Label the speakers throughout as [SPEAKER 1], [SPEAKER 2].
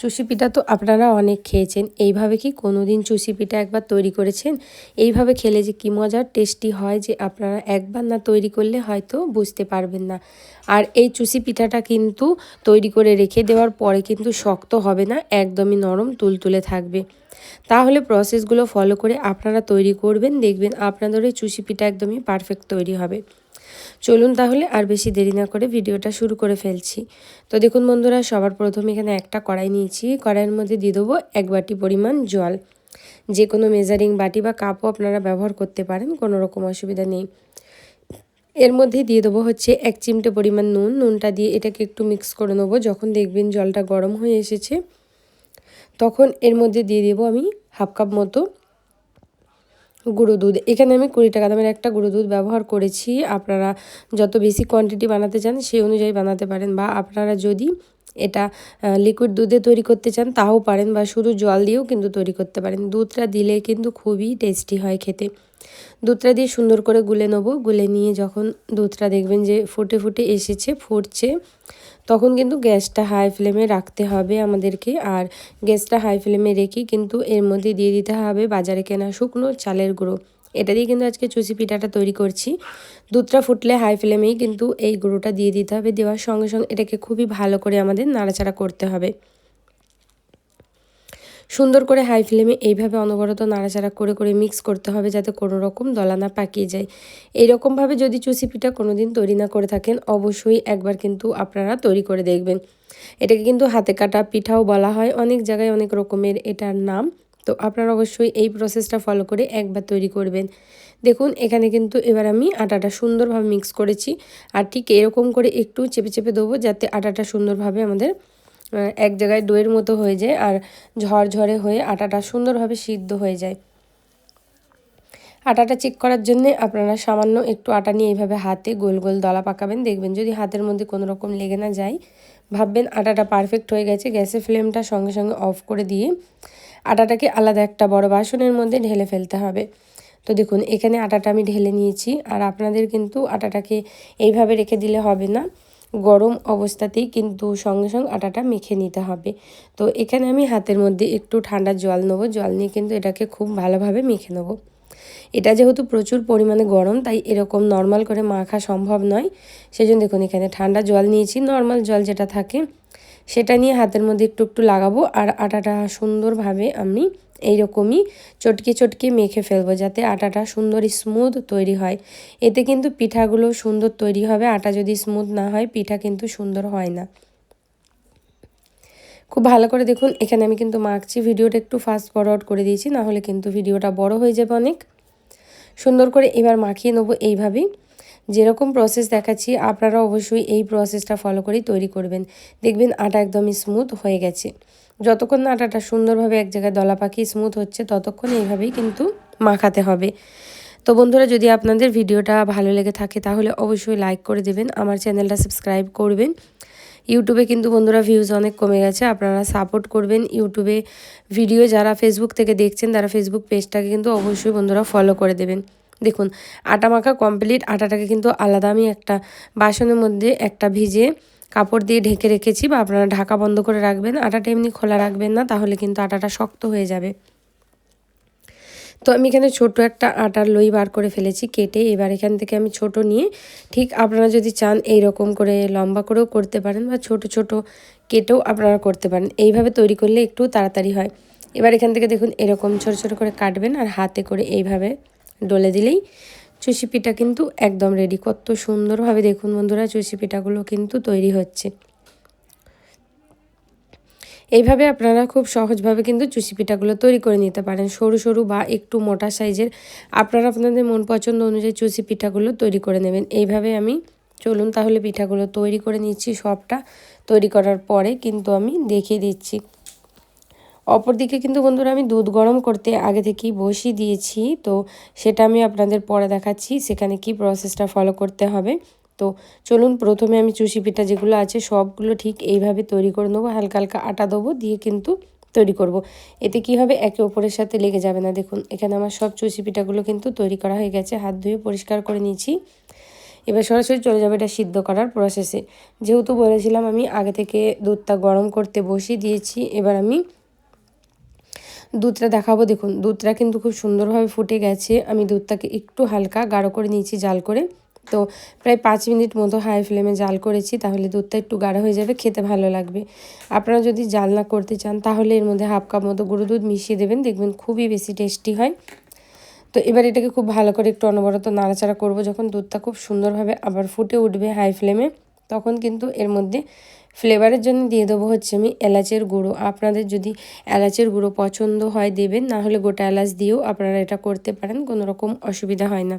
[SPEAKER 1] চুষি পিঠা তো আপনারা অনেক খেয়েছেন। এইভাবে কি কোনো দিন চুষি পিঠা একবার তৈরি করেছেন? এইভাবে খেলে যে কী মজার টেস্টি হয় যে আপনারা একবার না তৈরি করলে হয়তো বুঝতে পারবেন না। আর এই চুষি পিঠাটা কিন্তু তৈরি করে রেখে দেওয়ার পরে কিন্তু শক্ত হবে না, একদমই নরম তুলতুলে থাকবে। তাহলে প্রসেসগুলো ফলো করে আপনারা তৈরি করবেন, দেখবেন আপনাদের এই চুষি পিঠা একদমই পারফেক্ট তৈরি হবে। চলুন তাহলে আর বেশি দেরি না করে ভিডিওটা শুরু করে ফেলছি। তো দেখুন বন্ধুরা, সবার প্রথমে এখানে একটা কড়াই নিয়েছি। কড়াইয়ের মধ্যে দিয়ে দেবো এক বাটি পরিমাণ জল। যে কোনো মেজারিং বাটি বা কাপও আপনারা ব্যবহার করতে পারেন, কোনো রকম অসুবিধা নেই। এর মধ্যে দিয়ে দেবো হচ্ছে এক চিমটে পরিমাণ নুন। নুনটা দিয়ে এটাকে একটু মিক্স করে নেব। যখন দেখবেন জলটা গরম হয়ে এসেছে, তখন এর মধ্যে দিয়ে দেবো আমি হাফ কাপ মতো গুঁড়ো দুধ। এখানে আমি কুড়ি টাকা দামের একটা গুঁড়ো দুধ ব্যবহার করেছি। আপনারা যত বেশি কোয়ান্টিটি বানাতে চান সেই অনুযায়ী বানাতে পারেন বা আপনারা যদি এটা লিকুইড দুধে তৈরি করতে চান, তাও পারেন বা শুধু জল দিয়েও কিন্তু তৈরি করতে পারেন। দুধটা দিলে কিন্তু খুবই টেস্টি হয় খেতে। দুধটা দিয়ে সুন্দর করে গুলে নেব। গুলে নিয়ে যখন দুধটা দেখবেন যে ফুটে ফুটে এসেছে, ফুটছে, তখন কিন্তু গ্যাসটা হাই ফ্লেমে রাখতে হবে আমাদেরকে। আর গ্যাসটা হাই ফ্লেমে রেখে কিন্তু এর মধ্যে দিয়ে দিতে হবে বাজারে কেনা শুকনো চালের গুঁড়ো। এটা দিয়ে কিন্তু আজকে চুষি পিঠাটা তৈরি করছি। দুধটা ফুটলে হাই ফ্লেমেই কিন্তু এই গুঁড়োটা দিয়ে দিতে হবে। দেওয়ার সঙ্গে সঙ্গে এটাকে খুবই ভালো করে আমাদের নাড়াচাড়া করতে হবে। সুন্দর করে হাই ফ্লেমে এইভাবে অনবরত নাড়াচাড়া করে করে মিক্স করতে হবে যাতে কোনো রকম দলা না পাকিয়ে যায়। এইরকমভাবে যদি চুষি পিঠা কোনো দিন তৈরি না করে থাকেন, অবশ্যই একবার কিন্তু আপনারা তৈরি করে দেখবেন। এটাকে কিন্তু হাতে কাটা পিঠাও বলা হয়, অনেক জায়গায় অনেক রকমের এটার নাম। তো আপনারা অবশ্যই এই প্রসেসটা ফলো করে একবার তৈরি করবেন। দেখুন, এখানে কিন্তু এবার আমি আটাটা সুন্দরভাবে মিক্স করেছি। আর ঠিক এরকম করে একটু চেপে চেপে দেবো যাতে আটাটা সুন্দরভাবে আমাদের এক জায়গায় দইয়ের মতো হয়ে যায় আর ঝরঝরে হয়ে আটাটা সুন্দরভাবে সিদ্ধ হয়ে যায়। আটাটা চেক করার জন্য আপনারা সামান্য একটু আটা নিয়ে এইভাবে হাতে গোল গোল দলা পাকাবেন। দেখবেন যদি হাতের মধ্যে কোনো রকম লেগে না যায়, ভাববেন আটাটা পারফেক্ট হয়ে গেছে, গ্যাসের ফ্লেমটা সঙ্গে সঙ্গে অফ করে দিয়ে আটাটাকে আলাদা একটা বড় বাসনের মধ্যে ঢেলে ফেলতে হবে। তো দেখুন, এখানে আটাটা আমি ঢেলে নিয়েছি আর আপনাদের কিন্তু আটাটাকে এইভাবে রেখে দিলে হবে না। গরম অবস্থাতেই কিন্তু সঙ্গে সঙ্গে আটাটা মেখে নিতে হবে। তো এখানে আমি হাতের মধ্যে একটু ঠান্ডা জল নেব। জল নিয়ে কিন্তু এটাকে খুব ভালোভাবে মেখে নেব। এটা যেহেতু প্রচুর পরিমাণে গরম, তাই এরকম নর্মাল করে মাখা সম্ভব নয়। সেই জন্য দেখুন, এখানে ঠান্ডা জল নিয়েছি। নর্মাল জল যেটা থাকে, সেটা নিয়ে হাতের মধ্যে একটু একটু লাগাবো। আর আটাটা সুন্দরভাবে আমি এইরকমই চটকে চটকে মেখে ফেলব যাতে আটাটা সুন্দর স্মুথ তৈরি হয়। এতে কিন্তু পিঠাগুলো সুন্দর তৈরি হবে, আটা যদি স্মুথ না হয়, পিঠা কিন্তু সুন্দর হয় না। খুব ভালো করে দেখুন, এখানে আমি কিন্তু মাখছি, ভিডিওটা একটু ফাস্ট ফরওয়ার্ড করে দিয়েছি না হলে কিন্তু ভিডিওটা বড় হয়ে যাবে অনেক। সুন্দর করে এবার মাখিয়ে নেব এইভাবেই। যেরকম প্রসেস দেখাচ্ছি, আপনারা অবশ্যই এই প্রসেসটা ফলো করেই তৈরি করবেন। দেখবেন আটা একদমই স্মুথ হয়ে গেছে। যতক্ষণ না আটাটা সুন্দরভাবে এক জায়গায় দলা পাখি স্মুথ হচ্ছে, ততক্ষণ এইভাবেই কিন্তু মাখাতে হবে। তো বন্ধুরা, যদি আপনাদের ভিডিওটা ভালো লেগে থাকে, তাহলে অবশ্যই লাইক করে দেবেন, আমার চ্যানেলটা সাবস্ক্রাইব করবেন। ইউটিউবে কিন্তু বন্ধুরা ভিউজ অনেক কমে গেছে, আপনারা সাপোর্ট করবেন ইউটিউবে ভিডিও যারা ফেসবুক থেকে দেখছেন, তারা ফেসবুক পেজটাকে কিন্তু অবশ্যই বন্ধুরা ফলো করে দেবেন। দেখুন, আটা মাখা কমপ্লিট আটাটাকে কিন্তু আলাদা আমি একটা বাসনের মধ্যে একটা ভিজে কাপড় দিয়ে ঢেকে রেখেছি বা আপনারা ঢাকা বন্ধ করে রাখবেন, আটাটা এমনি খোলা রাখবেন না, তাহলে কিন্তু আটাটা শক্ত হয়ে যাবে। তো আমি এখানে ছোট একটা আটার লই বার করে ফেলেছি, কেটে এবার এখান থেকে আমি ছোট নিয়ে ঠিক আপনারা যদি চান এই রকম করে লম্বা করেও করতে পারেন বা ছোট ছোট কেটেও আপনারা করতে পারেন, এইভাবে তৈরি করলে একটু তাড়াতাড়ি হয়। এবার এখান থেকে দেখুন এরকম ছোট ছোট করে কাটবেন আর হাতে করে এইভাবে ডলে দিলেই চুষি পিঠা কিন্তু একদম রেডি কত সুন্দরভাবে দেখুন বন্ধুরা চুষি পিঠাগুলো কিন্তু তৈরি হচ্ছে। এইভাবে আপনারা খুব সহজভাবে কিন্তু চুষি পিঠাগুলো তৈরি করে নিতে পারেন। সরু সরু বা একটু মোটা সাইজের। আপনারা আপনাদের মন পছন্দ অনুযায়ী চুষি পিঠাগুলো তৈরি করে নেবেন। এইভাবে আমি, চলুন তাহলে পিঠাগুলো তৈরি করে নিচ্ছি। সবটা তৈরি করার পরে কিন্তু আমি দেখিয়ে দিচ্ছি। অপরদিকে কিন্তু বন্ধুরা আমি দুধ গরম করতে আগে থেকেই বসিয়ে দিয়েছি। তো সেটা আমি আপনাদের পরে দেখাচ্ছি, সেখানে কি প্রসেসটা ফলো করতে হবে। তো চলুন প্রথমে আমি চুষি পিঠা যেগুলো আছে সবগুলো ঠিক এইভাবে তৈরি করে নেব। হালকা হালকা আটা দেবো, দিয়ে কিন্তু তৈরি করব। এতে কি হবে? একে অপরের সাথে লেগে যাবে না। দেখুন, এখানে আমার সব চুষি পিঠাগুলো কিন্তু তৈরি করা হয়ে গেছে। হাত ধুয়ে পরিষ্কার করে নিয়েছি। এবার সরাসরি চলে যাবে এটা সিদ্ধ করার প্রসেসে যেহেতু বলেছিলাম আমি আগে থেকে দুধটা গরম করতে বসিয়ে দিয়েছি, এবার আমি দুধটা দেখাবো, দেখুন। দুধটা কিন্তু খুব সুন্দরভাবে ফুটে গেছে। আমি দুধটাকে একটু হালকা গাঢ় করে নিয়েছি জাল করে। তো প্রায় পাঁচ মিনিট মতো হাই ফ্লেমে জাল করেছি, তাহলে দুধটা একটু গাঢ় হয়ে যাবে, খেতে ভালো লাগবে। আপনারা যদি জাল না করতে চান, তাহলে এর মধ্যে হাফ কাপ মতো গুঁড়ো দুধ মিশিয়ে দেবেন। দেখবেন খুবই বেশি টেস্টি হয়। তো এবার এটাকে খুব ভালো করে একটু অনবরত নাড়াচাড়া করব, যখন দুধটা খুব সুন্দরভাবে আবার ফুটে উঠবে হাই ফ্লেমে। তখন কিন্তু এর মধ্যে ফ্লেভারের জন্য দিয়ে দেবো হচ্ছে আমি এলাচের গুঁড়ো। আপনাদের যদি এলাচের গুঁড়ো পছন্দ হয় দেবেন, না হলে গোটা এলাচ দিয়েও আপনারা এটা করতে পারেন, কোনো রকম অসুবিধা হয় না।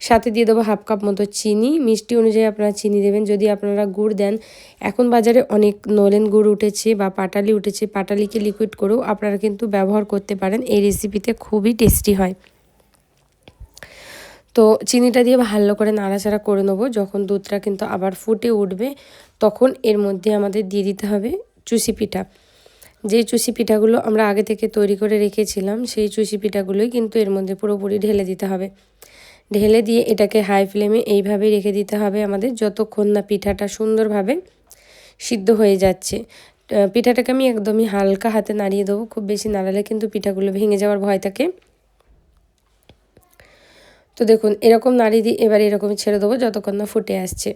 [SPEAKER 1] সাথে দিয়ে দেবো হাফ কাপ মতো চিনি। মিষ্টি অনুযায়ী আপনারা চিনি দেবেন। যদি আপনারা গুড় দেন, এখন বাজারে অনেক নলেন গুড় উঠেছে বা পাটালি উঠেছে, পাটালিকে লিকুইড করেও আপনারা কিন্তু ব্যবহার করতে পারেন। এই রেসিপিতে খুবই টেস্টি হয়। তো চিনিটা দিয়ে ভালো করে নাড়াচাড়া করে নেব। যখন দুধটা কিন্তু আবার ফুটে উঠবে, তখন এর মধ্যে আমাদের দিয়ে দিতে হবে চুষি পিঠা। যে চুষি পিঠাগুলো আমরা আগে থেকে তৈরি করে রেখেছিলাম, সেই চুষি পিঠাগুলোই কিন্তু এর মধ্যে পুরোপুরি ঢেলে দিতে হবে। ঢেলে দিয়ে এটাকে হাই ফ্লেমে এইভাবেই রেখে দিতে হবে আমাদের, যতক্ষণ না পিঠাটা সুন্দরভাবে সিদ্ধ হয়ে যাচ্ছে। পিঠাটাকে আমি একদমই হালকা হাতে নাড়িয়ে দেবো, খুব বেশি নাড়ালে কিন্তু পিঠাগুলো ভেঙে যাওয়ার ভয় থাকে। তো দেখুন, এরকম নাড়ি দিয়ে এবার এরকমই ছেড়ে দেবো যতক্ষণ না ফুটে আসছে।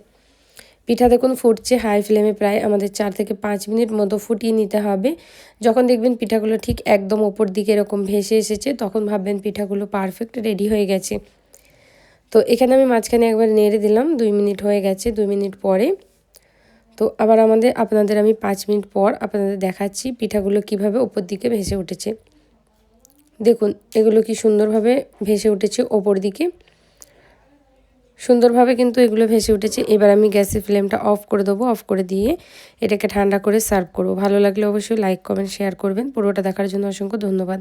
[SPEAKER 1] পিঠা দেখুন ফুটছে হাই ফ্লেমে প্রায় আমাদের চার থেকে পাঁচ মিনিট মতো ফুটিয়ে নিতে হবে। যখন দেখবেন পিঠাগুলো ঠিক একদম ওপর দিকে এরকম ভেসে এসেছে, তখন ভাববেন পিঠাগুলো পারফেক্ট রেডি হয়ে গেছে। তো এখানে আমি মাঝখানে একবার নেড়ে দিলাম, দুই মিনিট হয়ে গেছে, দুই মিনিট পরে। তো আবার আমাদের, আপনাদের আমি পাঁচ মিনিট পর আপনাদের দেখাচ্ছি পিঠাগুলো কীভাবে ওপর দিকে ভেসে উঠেছে। দেখুন, এগুলো কি সুন্দরভাবে ভেসে উঠেছে ওপর দিকে? সুন্দরভাবে কিন্তু এগুলো ভেসে উঠেছে। এবার আমি গ্যাসের ফ্লেমটা অফ করে দেবো, অফ করে দিয়ে এটাকে ঠান্ডা করে সার্ভ করব। ভালো লাগলে অবশ্যই লাইক, কমেন্ট, শেয়ার করবেন। পুরোটা দেখার জন্য অসংখ্য ধন্যবাদ।